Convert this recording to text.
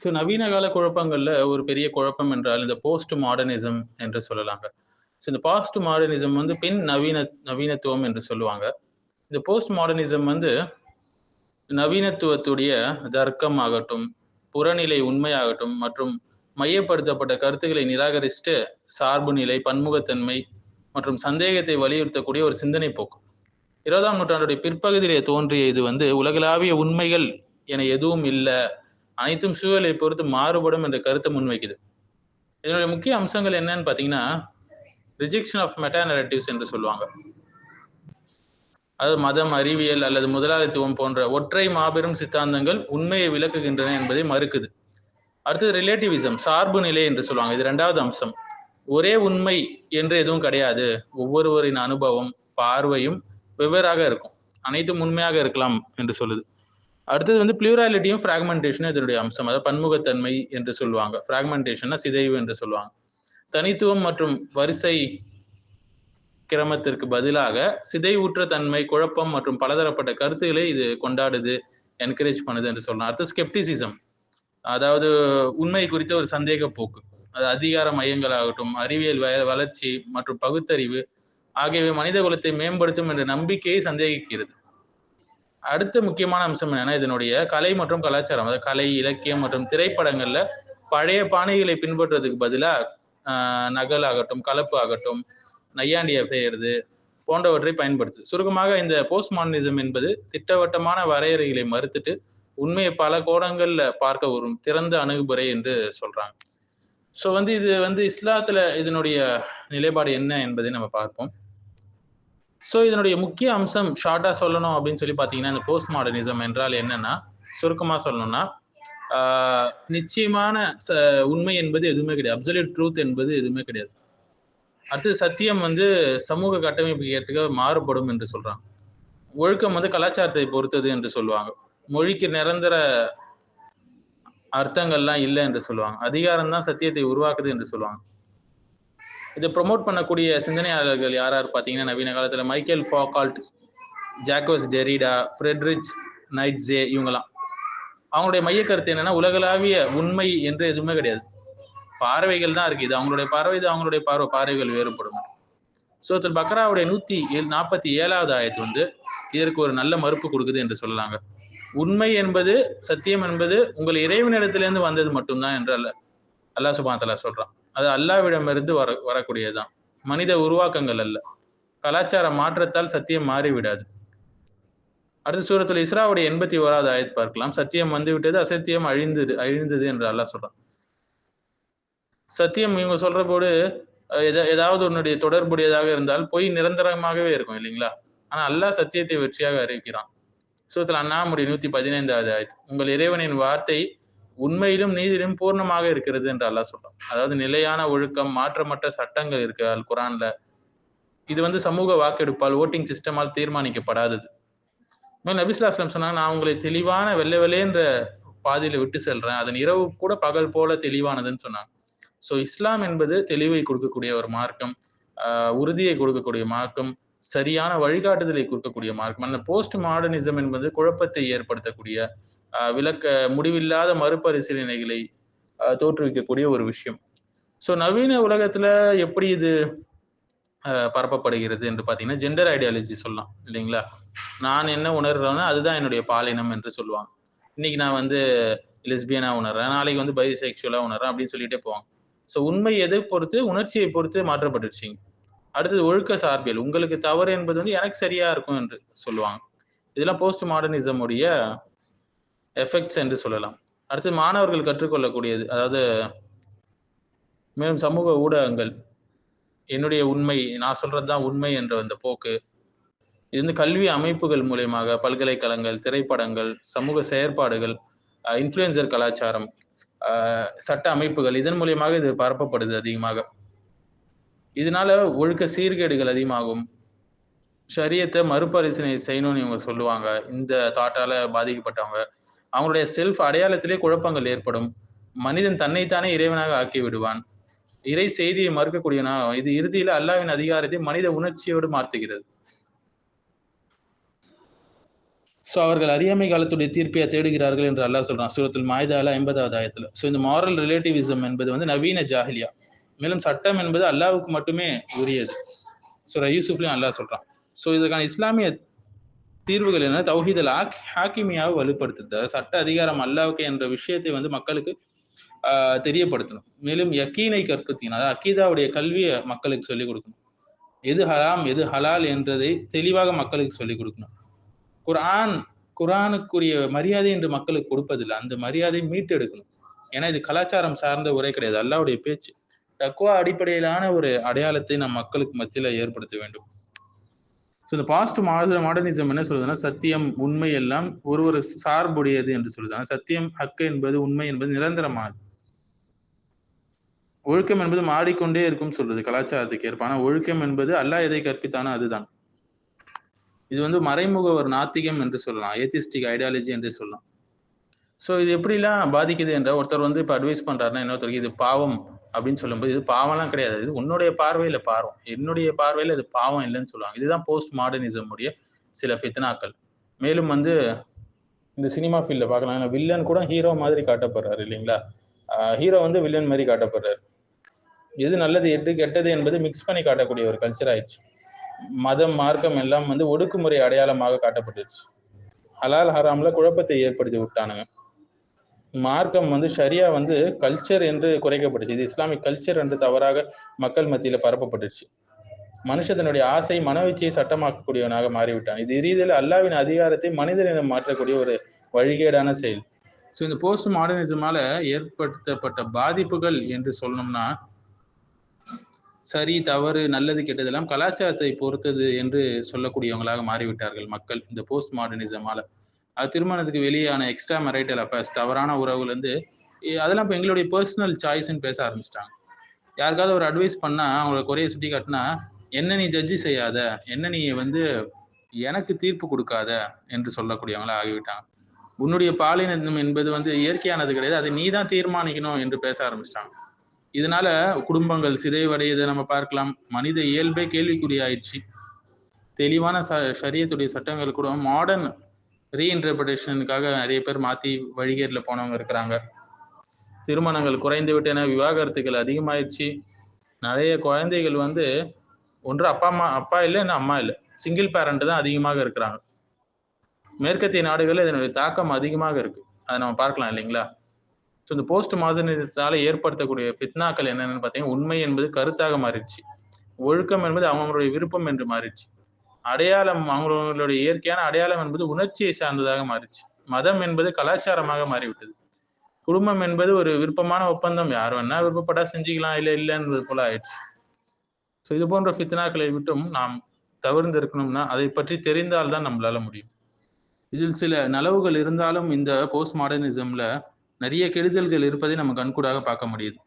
So நவீன கால குழப்பங்கள்ல ஒரு பெரிய குழப்பம் என்றால் இந்த போஸ்ட் மாடர்னிசம் என்று சொல்லலாங்க. ஸோ இந்த பாஸ்ட் மாடர்னிசம் வந்து பின் நவீன நவீனத்துவம் என்று சொல்லுவாங்க. இந்த போஸ்ட் மாடர்னிசம் வந்து நவீனத்துவத்துடைய தர்க்கம் ஆகட்டும் புறநிலை உண்மையாகட்டும் மற்றும் மையப்படுத்தப்பட்ட கருத்துக்களை நிராகரிச்சுட்டு சார்பு நிலை பன்முகத்தன்மை மற்றும் சந்தேகத்தை வலியுறுத்தக்கூடிய ஒரு சிந்தனை போக்கு. இருபதாம் நூற்றாண்டுடைய பிற்பகுதியிலே தோன்றிய இது வந்து உலகளாவிய உண்மைகள் என எதுவும் இல்லை. அனைத்தும் சூழலை பொறுத்து மாறுபடும் என்ற கருத்தை முன்வைக்குது. இதனுடைய முக்கிய அம்சங்கள் என்னன்னு பார்த்தீங்கன்னா ரிஜெக்ஷன் ஆஃப் மெட்டாநிரேட்டிவ்ஸ் என்று சொல்லுவாங்க. அது மதம் அறிவியல் அல்லது முதலாளித்துவம் போன்ற ஒற்றை மாபெரும் சித்தாந்தங்கள் உண்மையை விளக்குகின்றன என்பதை மறுக்குது. அடுத்தது ரிலேட்டிவிசம் சார்பு நிலை என்று சொல்லுவாங்க. இது ரெண்டாவது அம்சம். ஒரே உண்மை என்று எதுவும் கிடையாது. ஒவ்வொருவரின் அனுபவம் பார்வையும் வெவ்வேறாக இருக்கும். அனைத்தும் உண்மையாக இருக்கலாம் என்று சொல்லுது. அடுத்தது வந்து பிளூராலிட்டியும் ஃப்ராக்மெண்டேஷனும் இதனுடைய அம்சம். அதாவது பன்முகத்தன்மை என்று சொல்லுவாங்க. ஃப்ராக்மெண்டேஷன்னா சிதைவு என்று சொல்லுவாங்க. தனித்துவம் மற்றும் வரிசை கிரமத்திற்கு பதிலாக சிதைவுற்ற தன்மை குழப்பம் மற்றும் பலதரப்பட்ட கருத்துக்களை இது கொண்டாடுது என்கரேஜ் பண்ணுது என்று சொல்லலாம். அடுத்து ஸ்கெப்டிசிசம் அதாவது உண்மை குறித்த ஒரு சந்தேக போக்கு. அது அதிகார மையங்களாகட்டும் அறிவியல் வளர்ச்சி மற்றும் பகுத்தறிவு ஆகியவை மனித குலத்தை மேம்படுத்தும் என்ற நம்பிக்கையை சந்தேகிக்கிறது. அடுத்த முக்கியமான அம்சம் என்னன்னா இதனுடைய கலை மற்றும் கலாச்சாரம் அதாவது கலை இலக்கியம் மற்றும் திரைப்படங்கள்ல பழைய பாணிகளை பின்பற்றுறதுக்கு பதிலாக நகல் ஆகட்டும் கலப்பு ஆகட்டும் நையாண்டியை பெயர்து போன்றவற்றை பயன்படுத்து. சுருக்கமாக இந்த போஸ்ட் மாடர்னிசம் என்பது திட்டவட்டமான வரையறைகளை மறுத்துட்டு உண்மையை பல கோணங்கள்ல பார்க்க வரும் திறந்த அணுகுமுறை என்று சொல்றாங்க. ஸோ வந்து இது வந்து இஸ்லாத்துல இதனுடைய நிலைப்பாடு என்ன என்பதை நம்ம பார்ப்போம். ஸோ இதனுடைய முக்கிய அம்சம் ஷார்ட்டாக சொல்லணும் அப்படின்னு சொல்லி பார்த்தீங்கன்னா இந்த போஸ்ட் மாடர்னிசம் என்றால் என்னன்னா சுருக்கமாக சொல்லணும்னா நிச்சயமான உண்மை என்பது எதுவுமே கிடையாது. அப்சல்யூட் ட்ரூத் என்பது எதுவுமே கிடையாது. அடுத்து சத்தியம் வந்து சமூக கட்டமைப்பு ஏற்றுக்க மாறுபடும் என்று சொல்றாங்க. ஒழுக்கம் வந்து கலாச்சாரத்தை பொறுத்தது என்று சொல்லுவாங்க. மொழிக்கு நிரந்தர அர்த்தங்கள்லாம் இல்லை என்று சொல்லுவாங்க. அதிகாரம் தான் சத்தியத்தை உருவாக்குது என்று சொல்லுவாங்க. இதை ப்ரொமோட் பண்ணக்கூடிய சிந்தனையாளர்கள் யார் யார் பார்த்தீங்கன்னா நவீன காலத்தில் மைக்கேல் ஃபாகால்ட் ஜாக்கோஸ் டெரிடா ஃப்ரெட்ரிச் நைட்ஸே இவங்கெல்லாம் அவங்களுடைய மைய கருத்து என்னன்னா உலகளாவிய உண்மை என்று எதுவுமே கிடையாது. பார்வைகள் தான் இருக்கு இது அவங்களுடைய பார்வை இது அவங்களுடைய பார்வை. பார்வைகள் வேறுபடும். சோத்தல் பக்ராவுடைய நூத்தி நாற்பத்தி ஏழாவது ஆயத்து வந்து இதற்கு ஒரு நல்ல மறுப்பு கொடுக்குது என்று சொல்லலாங்க. உண்மை என்பது சத்தியம் என்பது உங்கள் இறைவனிடத்திலிருந்து வந்தது மட்டும்தான் என்று அல்ல. அல்லா சுபாத்தலா சொல்றான். அது அல்லாவிடமிருந்து வர வரக்கூடியதுதான். மனித உருவாக்கங்கள் அல்ல. கலாச்சார மாற்றத்தால் சத்தியம் மாறிவிடாது. அடுத்த சூரத்தில் இஸ்ராவுடைய எண்பத்தி ஓராவது ஆயத் பார்க்கலாம். சத்தியம் வந்துவிட்டது அசத்தியம் அழிந்தது அழிந்தது என்று அல்லாஹ் சொல்றான். சத்தியம் இவங்க சொல்ற போது ஏதாவது உன்னுடைய தொடர்புடையதாக இருந்தால் பொய் நிரந்தரமாகவே இருக்கும் இல்லைங்களா? ஆனா அல்லாஹ் சத்தியத்தை வெற்றியாக அறிவிக்கிறான். சூரத்தில் அண்ணாமுடி நூத்தி பதினைந்தாவது ஆயிடுச்சு உங்கள் இறைவனின் வார்த்தை உண்மையிலும் நீதியிலும் பூர்ணமாக இருக்கிறது என்று அல்லாஹ் சொல்றான். அதாவது நிலையான ஒழுக்கம் மாற்றமற்ற சட்டங்கள் இருக்கு அல் குரான்ல. இது வந்து சமூக வாக்கெடுப்பால் ஓட்டிங் சிஸ்டமால் தீர்மானிக்கப்படாதது. நபிஸ்லாஸ்லம் சொன்னாங்க நான் உங்களை தெளிவான வெள்ளை வெள்ளைன்ற பாதையில விட்டு செல்றேன். அதன் இரவு கூட பகல் போல தெளிவானதுன்னு சொன்னாங்க. ஸோ இஸ்லாம் என்பது தெளிவை கொடுக்கக்கூடிய ஒரு மார்க்கம் உறுதியை கொடுக்கக்கூடிய மார்க்கம் சரியான வழிகாட்டுதலை கொடுக்கக்கூடிய மார்க்கம். அந்த போஸ்ட் மாடர்னிசம் என்பது குழப்பத்தை ஏற்படுத்தக்கூடிய விளக்க முடிவில்லாத மறுபரிசீலனைகளை தோற்றுவிக்கக்கூடிய ஒரு விஷயம். ஸோ நவீன உலகத்துல எப்படி இது பரப்பப்படுகிறது என்று பார்த்தீங்கன்னா ஜெண்டர் ஐடியாலஜி சொல்லலாம் இல்லைங்களா? நான் என்ன உணர்றேன்னா அதுதான் என்னுடைய பாலினம் என்று சொல்லுவாங்க. இன்னைக்கு நான் வந்து லெஸ்பியனா உணர்றேன் நாளைக்கு வந்து பைசெக்சுவலா உணர்றேன் அப்படின்னு சொல்லிட்டே போவாங்க. ஸோ உண்மை எதை பொறுத்து உணர்ச்சியை பொறுத்து மாற்றப்பட்டுருச்சிங்க. அடுத்தது ஒழுக்க சார்பியல் உங்களுக்கு தவறு என்பது வந்து எனக்கு சரியா இருக்கும் என்று சொல்லுவாங்க. இதெல்லாம் போஸ்ட் மாடர்னிசமுடைய எஃபெக்ட்ஸ் என்று சொல்லலாம். அடுத்து மாணவர்கள் கற்றுக்கொள்ளக்கூடியது அதாவது மேலும் சமூக ஊடகங்கள். என்னுடைய உண்மை நான் சொல்றதுதான் உண்மை என்ற அந்த போக்கு. இது வந்து கல்வி அமைப்புகள் மூலியமாக பல்கலைக்கழகங்கள் திரைப்படங்கள் சமூக செயற்பாடுகள் இன்ஃப்ளூயன்சர் கலாச்சாரம் சட்ட அமைப்புகள் இதன் மூலியமாக இது பரப்பப்படுது அதிகமாக. இதனால ஒழுக்க சீர்கேடுகள் அதிகமாகும். சரியத்தை மறுபரிசீலனை செய்யணும்னு இவங்க சொல்லுவாங்க. இந்த தாட்டால பாதிக்கப்பட்டவங்க. அவங்களுடைய செல்ஃப் அடையாளத்திலே குழப்பங்கள் ஏற்படும். மனிதன் தன்னைத்தானே இறைவனாக ஆக்கி விடுவான் இறை செய்தியை மறுக்கக்கூடியனா இது இறுதியில அல்லாவின் அதிகாரத்தை மனித உணர்ச்சியோடு மாற்றுகிறது. ஸோ அவர்கள் அறியாமை காலத்துடைய தீர்ப்பையை தேடுகிறார்கள் என்று அல்லாஹ் சொல்றான். சூரத்தில் மாயுதால ஐம்பதாவது ஆயத்துல. ஸோ இந்த மாரல் ரிலேட்டிவிசம் என்பது வந்து நவீன ஜாஹிலியா. மேலும் சட்டம் என்பது அல்லாவுக்கு மட்டுமே உரியது. ஸோ யூசுஃப்லையும் அல்லாஹ் சொல்றான். ஸோ இதற்கான இஸ்லாமிய தீர்வுகள் என்ன தௌஹீதல் ஆக் ஹாக்கிமியாவை வலுப்படுத்துறது. சட்ட அதிகாரம் அல்லாவுக்கு என்ற விஷயத்தை வந்து மக்களுக்கு தெரியப்படுத்தணும். மேலும் யக்கீனை கற்பித்தீங்க. அதாவது அக்கீதாவுடைய கல்வியை மக்களுக்கு சொல்லிக் கொடுக்கணும். எது ஹலாம் எது ஹலால் என்றதை தெளிவாக மக்களுக்கு சொல்லிக் கொடுக்கணும். குர்ஆன் குரானுக்குரிய மரியாதை என்று மக்களுக்கு கொடுப்பதில்லை. அந்த மரியாதையை மீட்டெடுக்கணும். ஏன்னா இது கலாச்சாரம் சார்ந்த உரை கிடையாது. அல்லாவுடைய பேச்சு. தக்குவா அடிப்படையிலான ஒரு அடையாளத்தை நம் மக்களுக்கு மத்தியில ஏற்படுத்த வேண்டும். ஸோ இந்த பாஸ்ட் மாடர்ன் மாடர்னிசம் என்ன சொல்லுதுன்னா சத்தியம் உண்மை எல்லாம் ஒரு ஒரு சார்புடையது என்று சொல்லுது. சத்தியம் ஹக்கு என்பது உண்மை என்பது நிரந்தரமானது. ஒழுக்கம் என்பது மாடிக்கொண்டே இருக்கும் சொல்றது கலாச்சாரத்துக்கு ஏற்ப. ஆனால் ஒழுக்கம் என்பது அல்லாஹ் எதை கற்பித்தானோ அதுதான். இது வந்து மறைமுக ஒரு நாத்திகம் என்று சொல்லலாம். ஏத்திஸ்டிக் ஐடியாலஜி என்று சொல்லலாம். ஸோ இது எப்படிலாம் பாதிக்குது என்ற ஒருத்தர் வந்து இப்போ அட்வைஸ் பண்ணுறாருன்னா இன்னொருத்தருக்கு இது பாவம் அப்படின்னு சொல்லும்போது இது பாவம்லாம் கிடையாது. இது உன்னுடைய பார்வையில் பாவம். என்னுடைய பார்வையில் இது பாவம் இல்லைன்னு சொல்லுவாங்க. இதுதான் போஸ்ட் மாடர்னிசம் உடைய சில ஃபித்னாக்கள் மேலும் வந்து இந்த சினிமா ஃபீல்டில் பார்க்கலாம். வில்லன் கூட ஹீரோ மாதிரி காட்டப்படுறாரு இல்லைங்களா? ஹீரோ வந்து வில்லன் மாதிரி காட்டப்படுறாரு. எது நல்லது எது கெட்டது என்பது மிக்ஸ் பண்ணி காட்டக்கூடிய ஒரு கல்ச்சர் ஆயிடுச்சு. மதம் மார்க்கம் எல்லாம் வந்து ஒடுக்குமுறை அடையாளமாக காட்டப்பட்டுருச்சு ஹலால் ஹராமில் குழப்பத்தை ஏற்படுத்தி விட்டானுங்க. மார்க்கம் வந்து ஷரியா வந்து கல்ச்சர் என்று குறைக்கப்பட்டுச்சு. இது இஸ்லாமிக் கல்ச்சர் என்று தவறாக மக்கள் மத்தியில் பரப்பப்பட்டுச்சு. மனுஷன் தன்னுடைய ஆசை மனவீச்சையை சட்டமாக்கக்கூடியவனாக மாறிவிட்டான். இது ரீதியில் அல்லாவின் அதிகாரத்தை மனிதனிடம் மாற்றக்கூடிய ஒரு வழிகேடான செயல். ஸோ இந்த போஸ்ட் மாடர்னிசமால ஏற்படுத்தப்பட்ட பாதிப்புகள் என்று சொல்லணும்னா சரி தவறு நல்லது கெட்டதெல்லாம் கலாச்சாரத்தை பொறுத்தது என்று சொல்லக்கூடியவங்களாக மாறிவிட்டார்கள் மக்கள் இந்த போஸ்ட் மாடர்னிசமால அது திருமணத்துக்கு வெளியான எக்ஸ்ட்ரா மெரைட்டல் அஃபேர்ஸ் தவறான உறவுல இருந்து அதெல்லாம் இப்போ எங்களுடைய பர்சனல் சாய்ஸ்ன்னு பேச ஆரம்பிச்சிட்டாங்க. யாருக்காவது ஒரு அட்வைஸ் பண்ணால் அவங்கள குறைய சுட்டி காட்டினா என்ன நீ ஜட்ஜி செய்யாத? என்ன நீ வந்து எனக்கு தீர்ப்பு கொடுக்காத? என்று சொல்லக்கூடியவங்களா ஆகிவிட்டாங்க. உன்னுடைய பாலினம் என்பது வந்து இயற்கையானது கிடையாது அதை நீ தான் தீர்மானிக்கணும் என்று பேச ஆரம்பிச்சிட்டாங்க. இதனால குடும்பங்கள் சிதைவடையதை நம்ம பார்க்கலாம். மனித இயல்பே கேள்விக்குறியாயிடுச்சு. தெளிவான ச சரியத்துடைய சட்டங்கள் கூட மாடர்ன் ரீஇன்டர்பிரேஷனுக்காக நிறைய பேர் மாற்றி வழிகேட்டில் போனவங்க இருக்கிறாங்க. திருமணங்கள் குறைந்து விட்டன விவாகரத்துகள் அதிகமாயிடுச்சு. நிறைய குழந்தைகள் வந்து ஒன்று அப்பா அம்மா அப்பா இல்லை இன்னும் அம்மா இல்லை. சிங்கிள் பேரண்ட் தான் அதிகமாக இருக்கிறாங்க. மேற்கத்திய நாடுகளில் இதனுடைய தாக்கம் அதிகமாக இருக்கு. அதை நம்ம பார்க்கலாம் இல்லைங்களா? ஸோ இந்த போஸ்ட் மாதத்தால ஏற்படுத்தக்கூடிய பித்னாக்கள் என்னென்னு பார்த்தீங்கன்னா உண்மை என்பது கருத்தாக மாறிடுச்சு. ஒழுக்கம் என்பது அவங்களுடைய விருப்பம் என்று மாறிடுச்சு. அடையாளம் அவங்களுடைய இயற்கையான அடையாளம் என்பது உணர்ச்சியை சார்ந்ததாக மாறிடுச்சு. மதம் என்பது கலாச்சாரமாக மாறிவிட்டது. குடும்பம் என்பது ஒரு விருப்பமான ஒப்பந்தம். யார் வேணா விருப்பப்பட்டா செஞ்சுக்கலாம் இல்லை இல்லைன்றது போல ஆயிடுச்சு. ஸோ இது போன்ற ஃபித்னாக்களை விட்டும் நாம் தவிர்ந்து இருக்கணும்னா அதை பற்றி தெரிந்தால் தான் நம்மளால முடியும். இதில் சில நலவுகள் இருந்தாலும் இந்த போஸ்ட் மாடர்னிசம்ல நிறைய கெடுதல்கள் இருப்பதை நம்ம கண்கூடாக பார்க்க முடியுது.